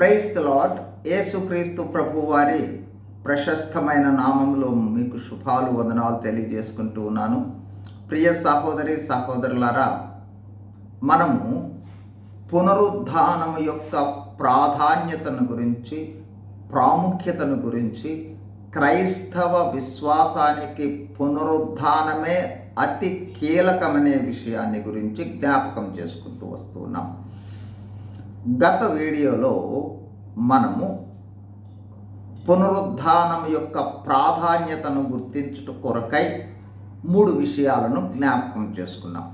Praise lot lord యేసుక్రీస్తు ప్రభు వారి ప్రశస్తమైన నామంలో మీకు శుభాలు వందనాలు తెలియజేసుకుంటూ ఉన్నాను. ప్రియ సహోదరి సహోదరులారా మనము పునరుద్ధానం యొక్క ప్రాధాన్యతను గురించి ప్రాముఖ్యతను గురించి క్రైస్తవ విశ్వాసానికి పునరుద్ధానమే అతి కీలకమనే విషయాన్ని గురించి జ్ఞాపకం చేసుకుంటూ వస్తున్నాం గత వీడియోలో మనము పునరుద్ధానం యొక్క ప్రాధాన్యతను గుర్తించుట కొరకై మూడు విషయాలను జ్ఞాపకం చేసుకున్నాం.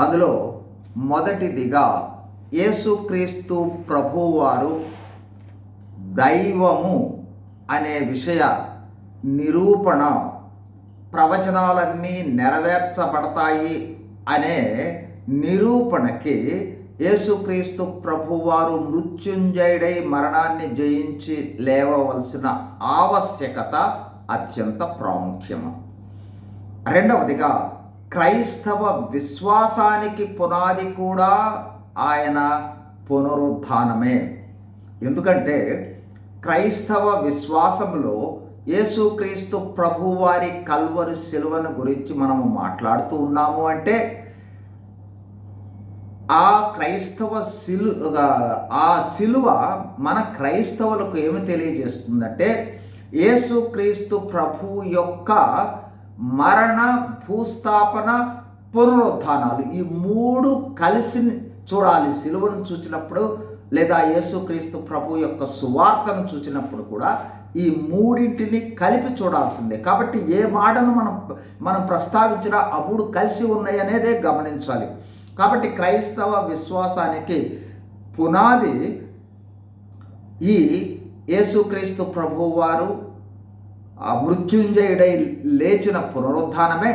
అందులో మొదటిదిగా యేసుక్రీస్తు ప్రభువారు దైవము అనే విషయ నిరూపణ ప్రవచనాలన్నీ నెరవేర్చబడతాయి అనే నిరూపణకి యేసుక్రీస్తు ప్రభువారు మృత్యుంజయుడై మరణాన్ని జయించి లేవవలసిన ఆవశ్యకత అత్యంత ప్రాముఖ్యము. రెండవదిగా క్రైస్తవ విశ్వాసానికి పునాది కూడా ఆయన పునరుద్ధానమే. ఎందుకంటే క్రైస్తవ విశ్వాసంలో యేసుక్రీస్తు ప్రభువారి కల్వరు శిలువను గురించి మనము మాట్లాడుతూ ఉన్నాము అంటే ఆ క్రైస్తవ సిలు ఆ సిలువ మన క్రైస్తవులకు ఏమి తెలియజేస్తుందంటే యేసుక్రీస్తు ప్రభు యొక్క మరణ భూస్థాపన పునరుత్నాలు ఈ మూడు కలిసి చూడాలి. సిలువను చూసినప్పుడు లేదా యేసుక్రీస్తు ప్రభు యొక్క సువార్తను చూసినప్పుడు కూడా ఈ మూడింటిని కలిపి చూడాల్సిందే. కాబట్టి ఏ మాటను మనం మనం ప్రస్తావించినా అప్పుడు కలిసి ఉన్నాయనేదే గమనించాలి. కాబట్టి క్రైస్తవ విశ్వాసానికి పునాది ఈ యేసుక్రీస్తు ప్రభువారు మృత్యుంజయుడై లేచిన పునరుద్ధానమే.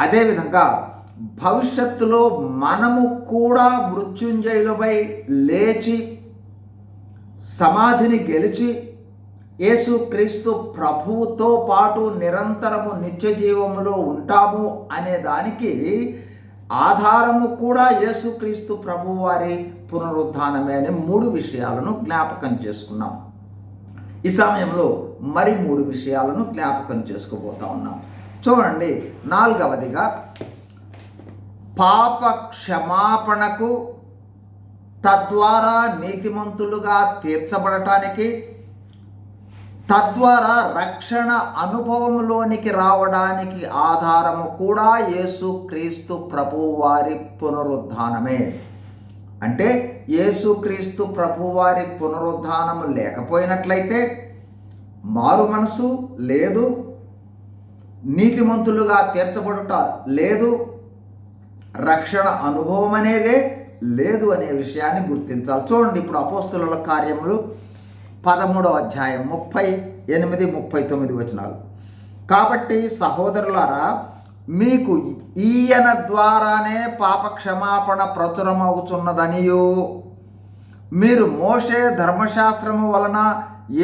అదేవిధంగా భవిష్యత్తులో మనము కూడా మృత్యుంజయులపై లేచి సమాధిని గెలిచి యేసుక్రీస్తు ప్రభువుతో పాటు నిరంతరము నిత్య జీవములో ఉంటాము అనే దానికి ఆధారము కూడా యేసుక్రీస్తు ప్రభువారి పునరుద్ధానమే అనే మూడు విషయాలను జ్ఞాపకం చేసుకున్నాం. ఈ సమయంలో మరి మూడు విషయాలను జ్ఞాపకం చేసుకోబోతా ఉన్నాం. చూడండి నాలుగవదిగా పాప క్షమాపణకు తద్వారా నీతిమంతులుగా తీర్చబడటానికి తద్వారా రక్షణ అనుభవంలోనికి రావడానికి ఆధారము కూడా యేసు క్రీస్తు ప్రభువారి పునరుద్ధానమే. అంటే యేసుక్రీస్తు ప్రభువారి పునరుద్ధానము లేకపోయినట్లయితే మారు మనసు లేదు నీతిమంతులుగా తీర్చబడుట లేదు రక్షణ అనుభవం అనేదే లేదు అనే విషయాన్ని గుర్తించాలి. చూడండి ఇప్పుడు అపోస్తుల కార్యములు పదమూడవ అధ్యాయం ముప్పై ఎనిమిది ముప్పై తొమ్మిది వచనాలు. కాబట్టి సహోదరులారా మీకు ఈయన ద్వారానే పాప క్షమాపణ ప్రచురమవుతున్నదనియు మీరు మోసే ధర్మశాస్త్రము వలన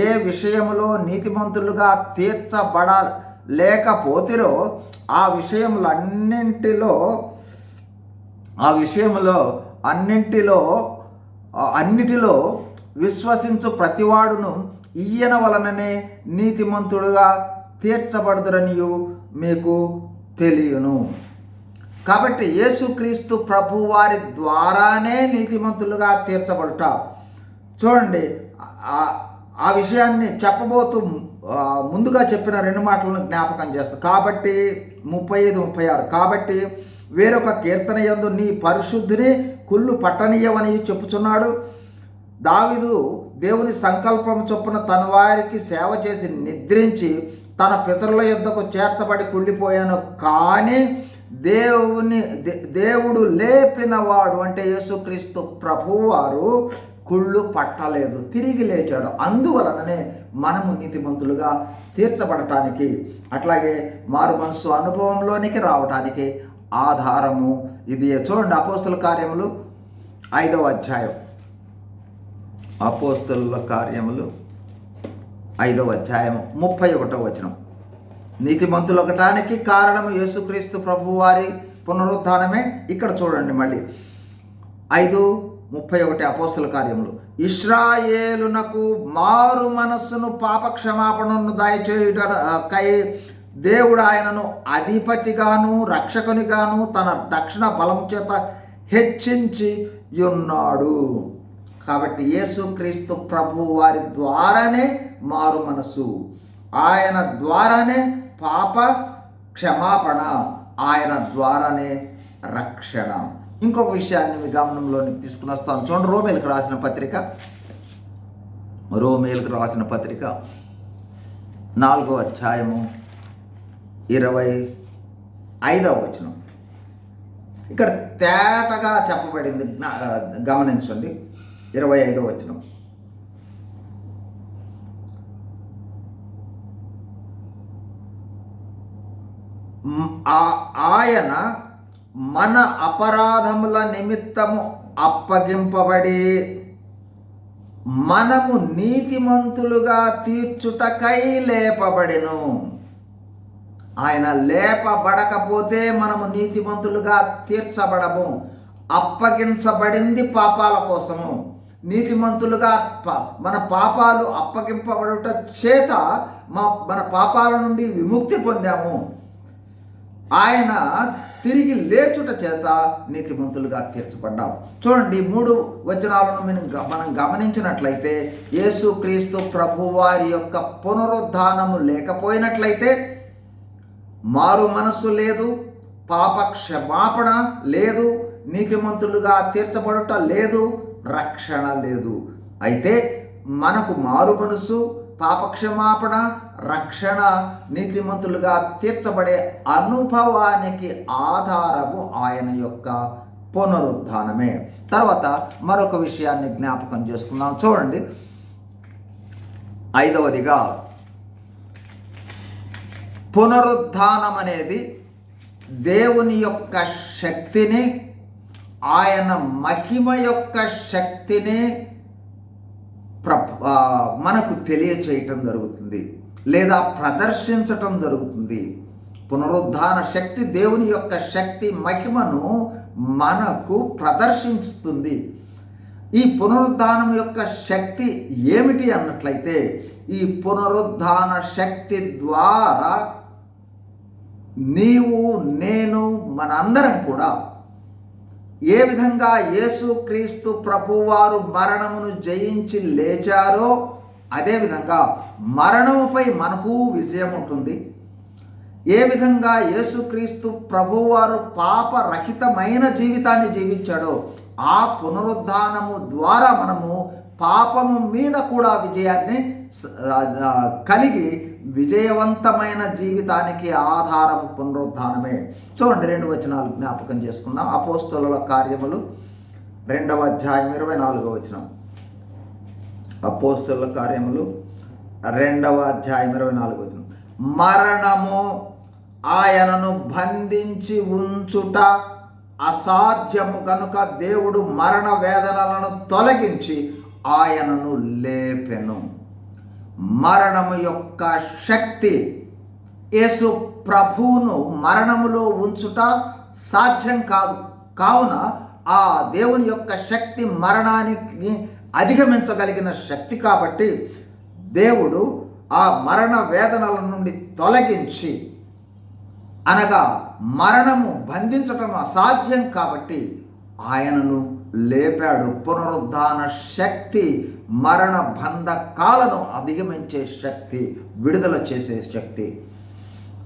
ఏ విషయములో నీతిమంతులుగా తీర్చబడ లేకపోతిరో ఆ విషయములన్నింటిలో ఆ విషయంలో అన్నింటిలో అన్నిటిలో విశ్వసించు ప్రతివాడును ఈయన వలననే నీతిమంతుడుగా తీర్చబడుదురనియు మీకు తెలియను. కాబట్టి యేసుక్రీస్తు ప్రభువారి ద్వారానే నీతిమంతులుగా తీర్చబడుట. చూడండి ఆ విషయాన్ని చెప్పబోతూ ముందుగా చెప్పిన రెండు మాటలను జ్ఞాపకం చేస్తాను కాబట్టి ముప్పై ఐదు ముప్పై ఆరు కాబట్టి వేరొక కీర్తన యందు నీ పరిశుద్ధిని కుళ్ళు పట్టనీయమని చెప్పుచున్నాడు. దావిదు దేవుని సంకల్పం చొప్పున తన వారికి సేవ చేసి నిద్రించి తన పితరుల యుద్ధకు చేర్చబడి కుళ్ళిపోయాను. కానీ దేవుని దేవుడు లేపినవాడు అంటే యేసుక్రీస్తు ప్రభువారు కుళ్ళు పట్టలేదు తిరిగి లేచాడు. అందువలననే మనము నీతిమంతులుగా తీర్చబడటానికి అట్లాగే మారు మనస్సు అనుభవంలోనికి రావటానికి ఆధారము ఇది చూడండి అపోస్తుల కార్యములు ఐదవ అధ్యాయం. అపోస్తుల కార్యములు ఐదవ అధ్యాయము ముప్పై ఒకటవ వచనం. నీతిమంతులు ఒకటానికి కారణం యేసుక్రీస్తు ప్రభువారి పునరుద్ధానమే. ఇక్కడ చూడండి మళ్ళీ. ఐదు ముప్పై ఒకటి అపోస్తుల కార్యములు. ఇస్రాయేలునకు మారు మనస్సును పాప క్షమాపణను దయచేయుట కై దేవుడు ఆయనను అధిపతిగాను రక్షకునిగాను తన దక్షిణ బలం చేత హెచ్చించి ఉన్నాడు. కాబట్టి యేసుక్రీస్తు ప్రభు వారి ద్వారానే మారు మనసు. ఆయన ద్వారానే పాప క్షమాపణ ఆయన ద్వారానే రక్షణ. ఇంకొక విషయాన్ని మీ గమనంలోనికి తీసుకుని వస్తాను. చూడండి రోమేలకు రాసిన పత్రిక. రోమేలకు రాసిన పత్రిక నాలుగో అధ్యాయము ఇరవై ఐదవ వచనం. ఇక్కడ తేటగా చెప్పబడింది జ్ఞా- గమనించండి. ఇరవై ఐదో వచనం. ఆ- ఆయన మన అపరాధముల నిమిత్తము అప్పగింపబడి మనము నీతిమంతులుగా తీర్చుటకై లేపబడెను. ఆయన లేపబడకపోతే మనము నీతిమంతులుగా తీర్చబడము. అప్పగించబడింది పాపాల కోసము. నీతిమంతులుగా మన పాపాలు అప్పగింపబడుట చేత మా మన పాపాల నుండి విముక్తి పొందాము. ఆయన తిరిగి లేచుట చేత నీతిమంతులుగా తీర్చబడ్డాం చూడండి మూడు వచనాలను మనం మనం గమనించినట్లయితే యేసుక్రీస్తు ప్రభువారి యొక్క పునరుద్ధానము లేకపోయినట్లయితే మారు మనస్సు లేదు పాప క్షమాపణ లేదు నీతిమంతులుగా తీర్చబడుట లేదు రక్షణ లేదు. అయితే మనకు మారు మనసు పాపక్షమాపణ రక్షణ నీతిమంతులుగా తీర్చబడే అనుభవానికి ఆధారము ఆయన యొక్క పునరుద్ధానమే. తర్వాత మరొక విషయాన్ని జ్ఞాపకం చేసుకుందాం. చూడండి. ఐదవదిగా పునరుద్ధానం అనేది దేవుని యొక్క శక్తిని ఆయన మహిమ యొక్క శక్తిని ప్ర మనకు తెలియచేయటం జరుగుతుంది లేదా ప్రదర్శించటం జరుగుతుంది. పునరుద్ధాన శక్తి దేవుని యొక్క శక్తి మహిమను మనకు ప్రదర్శిస్తుంది ఈ పునరుద్ధానం యొక్క శక్తి ఏమిటి అన్నట్లయితే ఈ పునరుద్ధాన శక్తి ద్వారా నీవు నేను మనందరం కూడా ఏ విధంగా యేసుక్రీస్తు ప్రభువారు మరణమును జయించి లేచారో అదేవిధంగా మరణముపై మనకు విజయం ఉంటుంది. ఏ విధంగా యేసుక్రీస్తు ప్రభువారు పాపరహితమైన జీవితాన్ని జీవించాడో ఆ పునరుద్ధానము ద్వారా మనము పాపము మీద కూడా విజయాన్ని కలిగి విజయవంతమైన జీవితానికి ఆధారం పునరుద్ధానమే. చూడండి రెండు వచనాలు జ్ఞాపకం చేసుకుందాం. అపోస్తుల కార్యములు రెండవ అధ్యాయం ఇరవై నాలుగో వచనం. అపోస్తుల కార్యములు రెండవ అధ్యాయం ఇరవై నాలుగో వచనం. మరణము ఆయనను బంధించి ఉంచుట అసాధ్యము కనుక దేవుడు మరణ వేదనలను తొలగించి ఆయనను లేపెను. మరణము యొక్క శక్తి. యేసు ప్రభువును మరణములో ఉంచుట సాధ్యం కాదు. కావున ఆ దేవుని యొక్క శక్తి మరణానికి అధిగమించగలిగిన శక్తి కాబట్టి దేవుడు ఆ మరణ వేదనల నుండి తొలగించి అనగా మరణము బంధించటం అసాధ్యం కాబట్టి ఆయనను లేపాడు పునరుద్ధాన శక్తి మరణ బంధకాలను అధిగమించే శక్తి విడుదల చేసే శక్తి.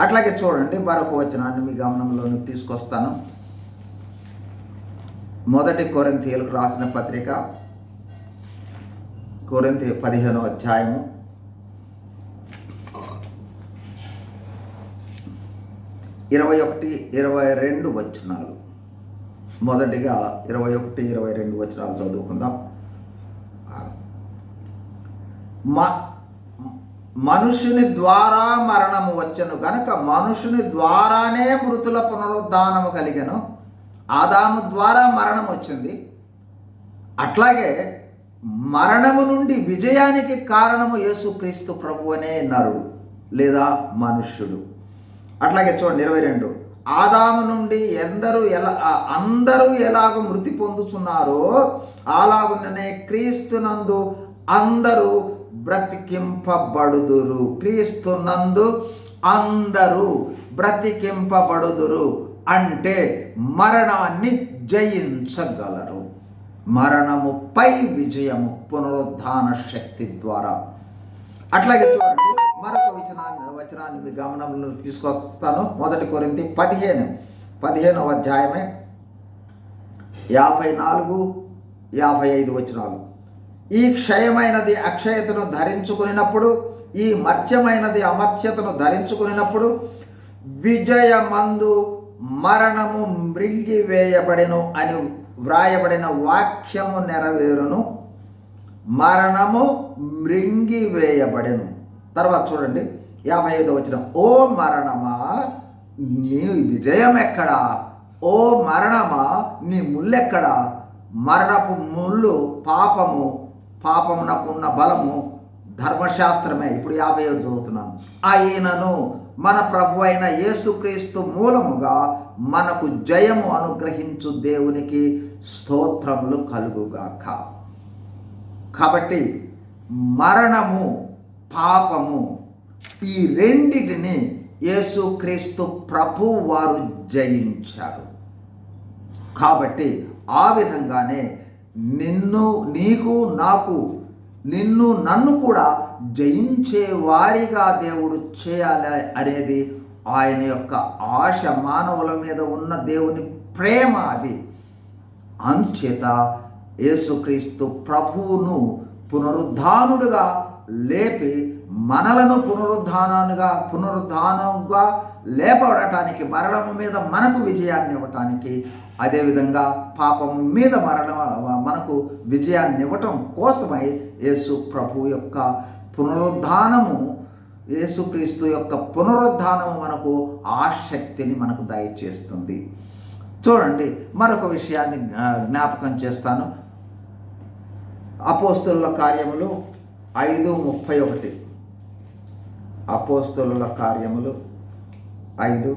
అట్లాగే చూడండి మరొక వచనాన్ని మీ గమనంలోకి తీసుకొస్తాను. మొదటి కొరింథీయులకు రాసిన పత్రిక కొరింతి పదిహేనో అధ్యాయము. ఇరవై ఒకటి ఇరవై రెండు వచనాలు. మొదటిగా ఇరవై ఒకటి ఇరవై రెండు వచనాలు చదువుకుందాం. మ- మనుషుని ద్వారా మరణము వచ్చను గనక మనుషుని ద్వారానే మృతుల పునరుద్ధానము కలిగను. ఆదాము ద్వారా మరణం వచ్చింది. అట్లాగే మరణము నుండి విజయానికి కారణము యేసుక్రీస్తు ప్రభు అనే నరుడు లేదా మనుష్యుడు అట్లాగే చూడండి ఇరవై రెండు. ఆదాము నుండి ఎందరూ ఎలా అందరూ ఎలాగ మృతి పొందుతున్నారో అలాగుననే క్రీస్తునందు అందరూ బ్రతికింపబడుదురు. క్రీస్తునందు అందరూ బ్రతికింపబడుదురు అంటే మరణాన్ని జయించగలరు. మరణముపై విజయము పునరుద్ధాన శక్తి ద్వారా. అట్లాగే చూడండి మరొక వచనాన్ని వచనాన్ని మీ గమనంలో తీసుకొస్తాను. మొదటి కొరింది పదిహేను పదిహేనవ అధ్యాయమే యాభై నాలుగు యాభై ఐదు వచనాలు. ఈ క్షయమైనది అక్షయతను ధరించుకున్నప్పుడు ఈ మర్త్యమైనది అమర్త్యతను ధరించుకున్నప్పుడు విజయమందు మరణము మృంగివేయబడెను అని వ్రాయబడిన వాక్యము నెరవేరును. మరణము మృంగివేయబడెను. తర్వాత చూడండి యాభై ఐదో వచ్చిన ఓ మరణమా నీ విజయం ఎక్కడా ఓ మరణమా నీ ముల్లెక్కడా? మరణపు ముళ్ళు పాపము పాపమునకున్న బలము ధర్మశాస్త్రమే. ఇప్పుడు యాభై ఏడు చదువుతున్నాను. ఆయనను మన ప్రభు అయిన యేసుక్రీస్తు మూలముగా మనకు జయము అనుగ్రహించు దేవునికి స్తోత్రములు కలుగుగాక. కాబట్టి మరణము పాపము ఈ రెండిటిని యేసుక్రీస్తు ప్రభు వారు జయించారు. కాబట్టి ఆ విధంగానే నిన్ను నీకు నాకు నిన్ను నన్ను కూడా జయించే వారిగా దేవుడు చేయాలి అనేది ఆయన యొక్క ఆశ మానవుల మీద ఉన్న దేవుని ప్రేమ అది. అంచేత యేసుక్రీస్తు ప్రభువును పునరుద్ధానుడుగా లేపి మనలను పునరుద్ధానానుగా పునరుద్ధానంగా లేపడటానికి మరణం మీద మనకు విజయాన్ని ఇవ్వటానికి అదేవిధంగా పాపం మీద మరణం మనకు విజయాన్ని ఇవ్వటం కోసమై యేసు ప్రభు యొక్క పునరుద్ధానము యేసుక్రీస్తు యొక్క పునరుద్ధానము మనకు ఆ శక్తిని మనకు దయచేస్తుంది. చూడండి మరొక విషయాన్ని జ్ఞాపకం చేస్తాను. అపోస్తుల కార్యములు ఐదు ముప్పై ఒకటి. అపోస్తుల కార్యములు ఐదు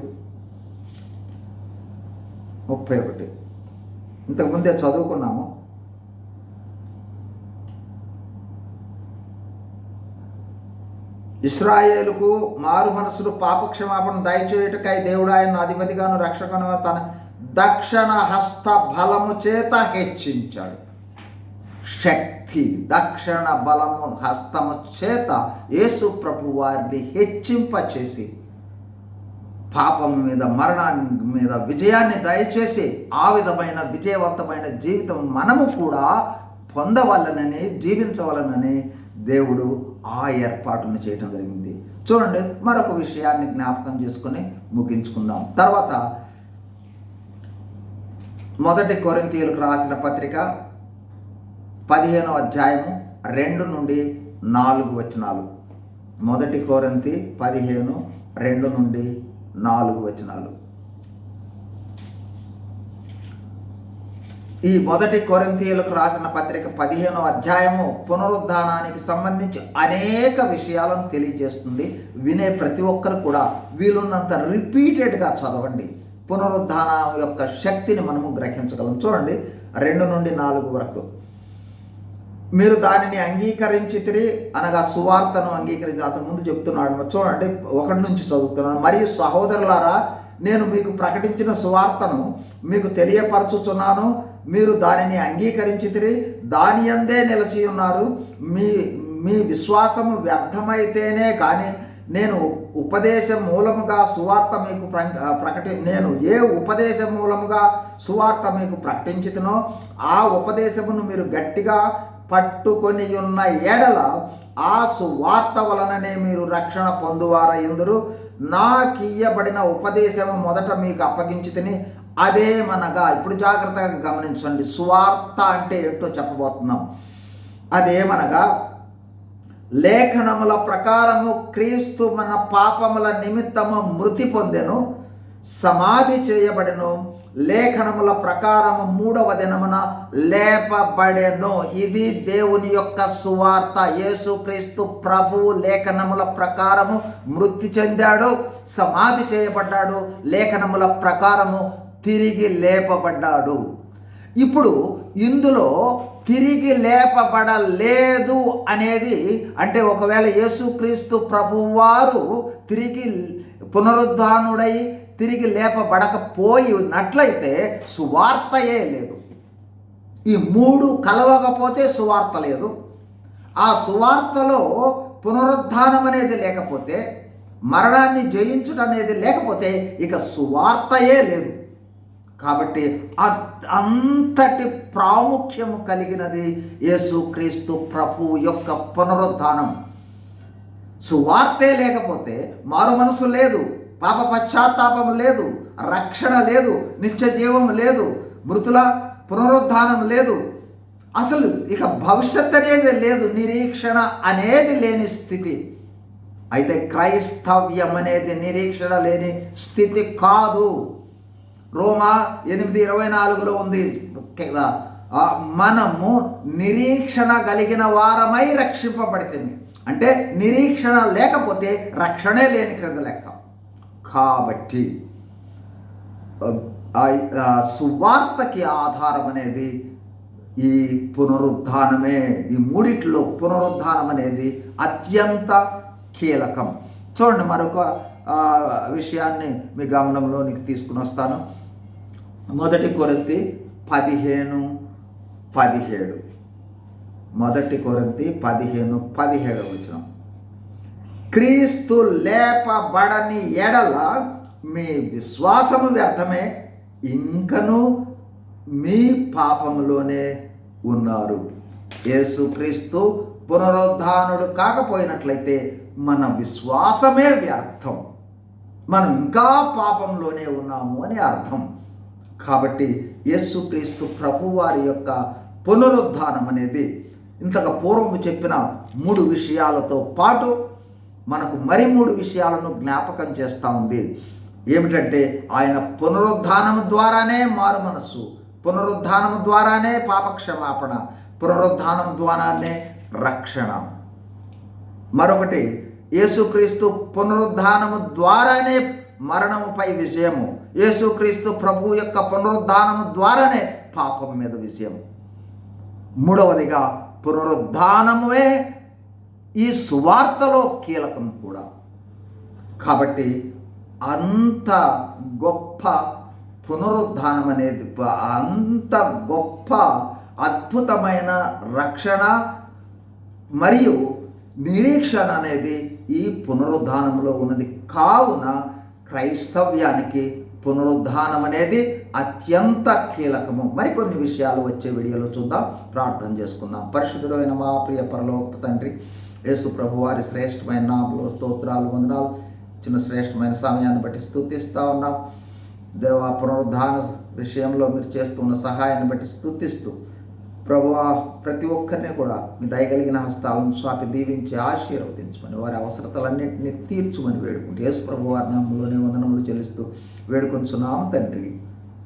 ముప్పై ఒకటి. ఇంతకుముందే చదువుకున్నాము. ఇస్రాయేలుకు మారు మనసులు పాపక్షమాపణ దయచేయుటకై దేవుడు ఆయన అధిపతిగాను రక్షకను తన దక్షిణ హస్త బలము చేత హెచ్చించాడు. శక్తి దక్షిణ బలము హస్తము చేత యేసు ప్రభు వారిని హెచ్చింపచేసి పాపం మీద మరణాన్ని మీద విజయాన్ని దయచేసి ఆ విధమైన విజయవంతమైన జీవితం మనము కూడా పొందవలనని జీవించవలనని దేవుడు ఆ ఏర్పాటును చేయటం జరిగింది. చూడండి మరొక విషయాన్ని జ్ఞాపకం చేసుకొని ముగించుకుందాం. తర్వాత మొదటి కొరింతీయులకు రాసిన పత్రిక పదిహేనో అధ్యాయము రెండు నుండి నాలుగు వచనాలు. మొదటి కోరంతి పదిహేను రెండు నుండి నాలుగు వచనాలు. ఈ మొదటి కొరింతీయులకు రాసిన పత్రిక పదిహేనో అధ్యాయము పునరుద్ధానానికి సంబంధించి అనేక విషయాలను తెలియజేస్తుంది. వినే ప్రతి ఒక్కరు కూడా వీలున్నంత రిపీటెడ్గా చదవండి. పునరుద్ధానం యొక్క శక్తిని మనము గ్రహించగలం. చూడండి రెండు నుండి నాలుగు వరకు. మీరు దానిని అంగీకరించితిరి అనగా సువార్తను అంగీకరించి అతను ముందు చెప్తున్నాడు. చూడండి ఒకటి నుంచి చదువుతున్నాను మరియు సహోదరులారా నేను మీకు ప్రకటించిన సువార్తను మీకు తెలియపరచుచున్నాను. మీరు దానిని అంగీకరించితిరి. దాని అందే నిలిచి ఉన్నారు. మీ మీ విశ్వాసము వ్యర్థమైతేనే కానీ నేను ఉపదేశం మూలముగా సువార్త మీకు ప్ర- ప్రకటి నేను ఏ ఉపదేశం మూలముగా సువార్త మీకు ప్రకటించుతునో ఆ ఉపదేశమును మీరు గట్టిగా పట్టుకొని ఉన్న ఎడల ఆ సువార్త వలననే మీరు రక్షణ పొందువార ఎందురు? నాకియ్యబడిన ఉపదేశము మొదట మీకు అప్పగించి తిని అదేమనగా ఇప్పుడు జాగ్రత్తగా గమనించండి. సువార్త అంటే ఏంటో చెప్పబోతున్నాం. అదేమనగా లేఖనముల ప్రకారము క్రీస్తు మన పాపముల నిమిత్తము మృతి పొందెను. సమాధి చేయబడెను. లేఖనముల ప్రకారము మూడవ దినమున లేపబడెను. ఇది దేవుని యొక్క సువార్త. యేసుక్రీస్తు ప్రభువు లేఖనముల ప్రకారము మృతి చెందాడు సమాధి చేయబడ్డాడు లేఖనముల ప్రకారము తిరిగి లేపబడ్డాడు. ఇప్పుడు ఇందులో తిరిగి లేపబడలేదు అనేది అంటే ఒకవేళ యేసుక్రీస్తు ప్రభువారు తిరిగి పునరుద్ధానుడై తిరిగి లేపబడకపోయినట్లయితే సువార్తయే లేదు. ఈ మూడు కలవకపోతే సువార్త లేదు. ఆ సువార్తలో పునరుద్ధానం అనేది లేకపోతే మరణాన్ని జయించడం అనేది లేకపోతే ఇక సువార్తయే లేదు. కాబట్టి అంతటి ప్రాముఖ్యము కలిగినది యేసుక్రీస్తు ప్రభు యొక్క పునరుద్ధానం. సువార్తే లేకపోతే మారు మనసు లేదు. పాప పశ్చాత్తాపం లేదు. రక్షణ లేదు. నిత్య జీవం లేదు. మృతుల పునరుద్ధానం లేదు. అసలు ఇక భవిష్యత్ అనేది లేదు. నిరీక్షణ అనేది లేని స్థితి. అయితే క్రైస్తవ్యం అనేది నిరీక్షణ లేని స్థితి కాదు. రోమా ఎనిమిది ఇరవై నాలుగులో ఉంది. మనము నిరీక్షణ కలిగిన వారమై రక్షింపబడుతుంది అంటే నిరీక్షణ లేకపోతే రక్షణే లేని క్రింద లెక్క. కాబట్టి సువార్తకి ఆధారం అనేది ఈ పునరుద్ధానమే. ఈ మూడిట్లో పునరుద్ధానం అనేది అత్యంత కీలకం. చూడండి మరొక విషయాన్ని మీ గమనంలోనికి తీసుకుని వస్తాను. మొదటి కొరింతి పదిహేను పదిహేడు. మొదటి కొరింతి పదిహేను పదిహేడు వచ్చిన క్రీస్తు లేపబడని ఎడల మీ విశ్వాసము వ్యర్థమే ఇంకను మీ పాపములోనే ఉన్నారు. యేసుక్రీస్తు పునరుద్ధానుడు కాకపోయినట్లయితే మన విశ్వాసమే వ్యర్థం. మనం ఇంకా పాపంలోనే ఉన్నాము అని అర్థం. కాబట్టి యేసుక్రీస్తు ప్రభువారి యొక్క పునరుద్ధానం అనేది ఇంతకు పూర్వం చెప్పిన మూడు విషయాలతో పాటు మనకు మరి మూడు విషయాలను జ్ఞాపకం చేస్తూ ఉంది. ఏమిటంటే ఆయన పునరుద్ధానం ద్వారానే మారు మనస్సు పునరుద్ధానం ద్వారానే పాపక్షమాపణ పునరుద్ధానం ద్వారానే రక్షణ. మరొకటి యేసుక్రీస్తు పునరుద్ధానము ద్వారానే మరణముపై విజయము. యేసుక్రీస్తు ప్రభు యొక్క పునరుద్ధానము ద్వారానే పాపం మీద విజయం మూడవదిగా పునరుద్ధానమే ఈ సువార్తలో కీలకం కూడా. కాబట్టి అంత గొప్ప పునరుద్ధానం అనేది అంత గొప్ప అద్భుతమైన రక్షణ మరియు నిరీక్షణ అనేది ఈ పునరుద్ధానంలో ఉన్నది. కావున క్రైస్తవ్యానికి పునరుద్ధానం అనేది అత్యంత కీలకము. మరికొన్ని విషయాలు వచ్చే వీడియోలో చూద్దాం. ప్రార్థన చేసుకుందాం. పరిశుద్ధుడైన మా ప్రియ పరలోక తండ్రి యేసు ప్రభు వారి శ్రేష్టమైన నామలో స్తోత్రాలు వందనాలు. చిన్న శ్రేష్టమైన సమయాన్ని బట్టి స్థుతిస్తూ ఉన్నాం. దేవ పునరుద్ధాన విషయంలో మీరు చేస్తున్న సహాయాన్ని బట్టి స్థుతిస్తూ ప్రభు ప్రతి ఒక్కరిని కూడా మీ దయగలిగిన హస్తాలను స్వామి దీవించి ఆశీర్వదించమని వారి అవసరతలన్నింటినీ తీర్చుమని వేడుకుంటూ యేసు ప్రభు వారి నామంలోనే వందనములు చెల్లిస్తూ వేడుకొంచున్నాము తండ్రి.